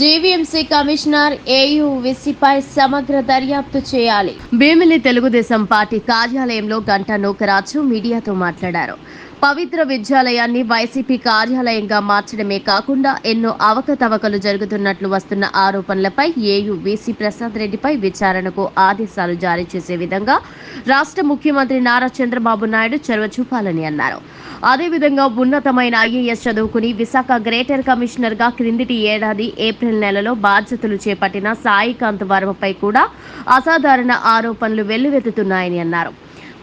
GVMC commissioner AU విసిపై సమగ్ర దర్యాప్తు చేయాలి. భీమిలి తెలుగుదేశం పార్టీ కార్యాలయంలో గంటా నూకరాజు మీడియాతో మాట్లాడారు. పవిత్ర విద్యాలయాన్ని వైసీపీ కార్యాలయంగా మార్చడమే కాకుండా ఎన్నో అవకతవకలు జరుగుతున్నట్లు వస్తున్న ఆరోపణలపై ఏయూ వీసీ ప్రసాద్ రెడ్డిపై విచారణకు ఆదేశాలు జారీ చేసే విధంగా రాష్ట్ర ముఖ్యమంత్రి నారా చంద్రబాబు నాయుడు చొరవ చూపాలని అన్నారు. అదేవిధంగా ఉన్నతమైన ఐఏఎస్ చదువుకుని విశాఖ గ్రేటర్ కమిషనర్గా క్రిందిటి ఏడాది ఏప్రిల్ నెలలో బాధ్యతలు చేపట్టిన సాయికాంత్ వర్మపై కూడా అసాధారణ ఆరోపణలు వెల్లువెత్తుతున్నాయని అన్నారు.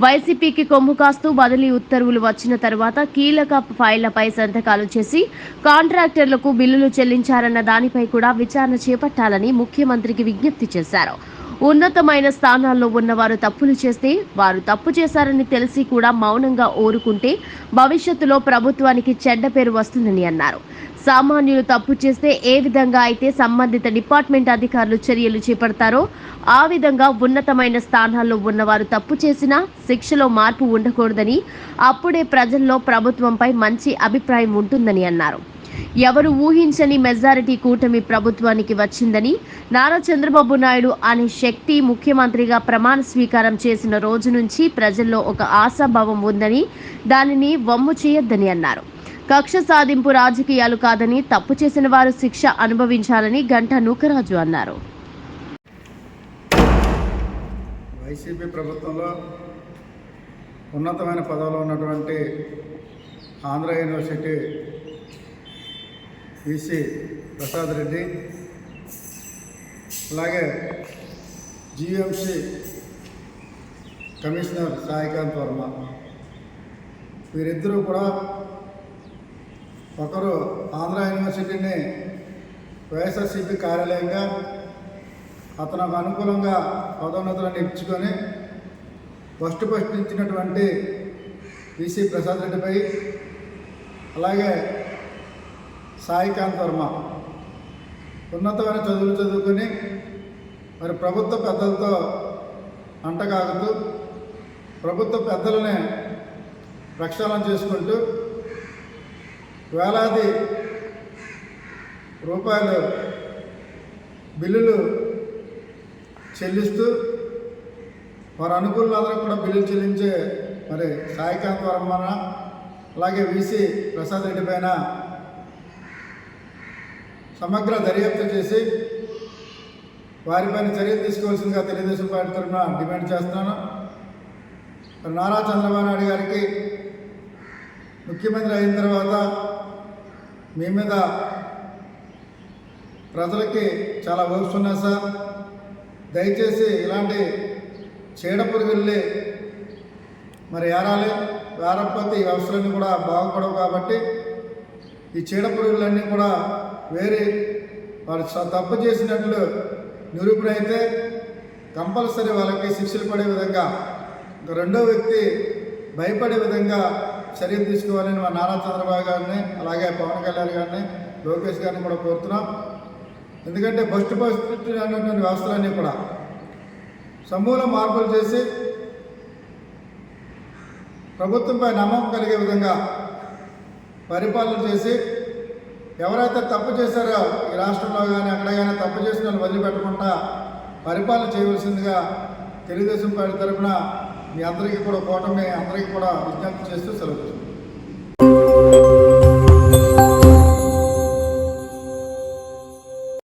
వైసీపీకి కొమ్ము కాస్తూ బదిలీ ఉత్తర్వులు వచ్చిన తర్వాత కీలక ఫైళ్ళపై సంతకాలు చేసి కాంట్రాక్టర్లకు బిల్లులు చెల్లించారన్న దానిపై కూడా విచారణ చేపట్టాలని ముఖ్యమంత్రికి విజ్ఞప్తి చేశారు. ఉన్నతమైన స్థానాల్లో ఉన్నవారు తప్పులు చేస్తే వారు తప్పు చేశారని తెలిసి కూడా మౌనంగా ఊరుకుంటే భవిష్యత్తులో ప్రభుత్వానికి చెడ్డ పేరు వస్తుందని అన్నారు. సామాన్యులు తప్పు చేస్తే ఏ విధంగా అయితే సంబంధిత డిపార్ట్మెంట్ అధికారులు చర్యలు చేపడతారో ఆ విధంగా ఉన్నతమైన స్థానాల్లో ఉన్నవారు తప్పు చేసినా శిక్షలో మార్పు ఉండకూడదని అప్పుడే ప్రజల్లో ప్రభుత్వంపై మంచి అభిప్రాయం ఉంటుందని అన్నారు. ఎవరు ఊహించని మెజారిటీ కూటమి ప్రభుత్వానికి వచ్చిందని నారా చంద్రబాబు నాయుడు అనే శక్తి ముఖ్యమంత్రిగా ప్రమాణ స్వీకారం చేసిన రోజు నుంచి ప్రజల్లో ఒక ఆశాభావం ఉందని దానిని వమ్ము చేయొద్దని అన్నారు. కక్ష సాధింపు రాజకీయాలు కాదని తప్పు చేసిన వారు శిక్ష అనుభవించాలని గంట నూకరాజు అన్నారు. వైసీపీ ప్రభుత్వంలో ఉన్నతమైన పదవిలో ఉన్నటువంటి ఆంధ్ర యూనివర్సిటీ విసి ప్రసాద్ రెడ్డి. అలాగే జిఎంసి కమిషనర్ సాయికాంత్ వర్మ. వీరిద్దరూ కూడా ఒకరు ఆంధ్ర యూనివర్సిటీని వైఎస్ఆర్సీపీ కార్యాలయంగా అతనికి అనుకూలంగా పదోన్నతులను ఇచ్చుకొని ఫస్ట్ ఫస్ట్ ఇచ్చినటువంటి విసి ప్రసాద్ రెడ్డిపై అలాగే సాయికాంత్ వర్మ. ఉన్నతమైన చదువులు చదువుకొని మరి ప్రభుత్వ పెద్దలతో అంటగాగుతూ ప్రభుత్వ పెద్దలనే ప్రక్షాళన చేసుకుంటూ వేలాది రూపాయలు బిల్లులు చెల్లిస్తూ వారి అనుకూలందరూ కూడా బిల్లులు చెల్లించే మరి సాయికాంత్ వర్మన అలాగే వీసీ ప్రసాద్ రెడ్డి పైన సమగ్ర దర్యాప్తు చేసి వారిపైన చర్యలు తీసుకోవాల్సిందిగా తెలుగుదేశం పార్టీ తరఫున డిమాండ్ చేస్తున్నాను. మరి నారా చంద్రబాబు నాయుడు గారికి ముఖ్యమంత్రి అయిన తర్వాత మీ మీద ప్రజలకి చాలా హోప్స్ ఉన్నాయి సార్. దయచేసి ఇలాంటి చీడ మరి ఏరాలి వేరకపోతే ఈ వ్యవస్థలన్నీ కూడా బాగుపడవు కాబట్టి ఈ చీడపురుగులన్నీ కూడా వేరే వారు తప్పు చేసినట్లు నిరూపణ అయితే కంపల్సరీ వాళ్ళకి శిక్షలు పడే విధంగా రెండో వ్యక్తి భయపడే విధంగా చర్యలు తీసుకోవాలని మా నారా చంద్రబాబు గారిని అలాగే పవన్ కళ్యాణ్ గారిని లోకేష్ గారిని కూడా కోరుతున్నాం. ఎందుకంటే ఫస్ట్ ఫస్ట్ అన్నటువంటి వ్యవస్థలన్నీ కూడా సమూల మార్పులు చేసి ప్రభుత్వంపై నమ్మకం కలిగే విధంగా పరిపాలన చేసి ఎవరైతే తప్పు చేశారో ఈ రాష్ట్రంలో కానీ ఎక్కడ కానీ తప్పు చేసిన వాళ్ళు వదిలిపెట్టకుండా పరిపాలన చేయవలసిందిగా తెలుగుదేశం పార్టీ తరఫున మీ అందరికీ కూడా కూటమి అందరికీ కూడా విజ్ఞప్తి చేస్తూ సెలవు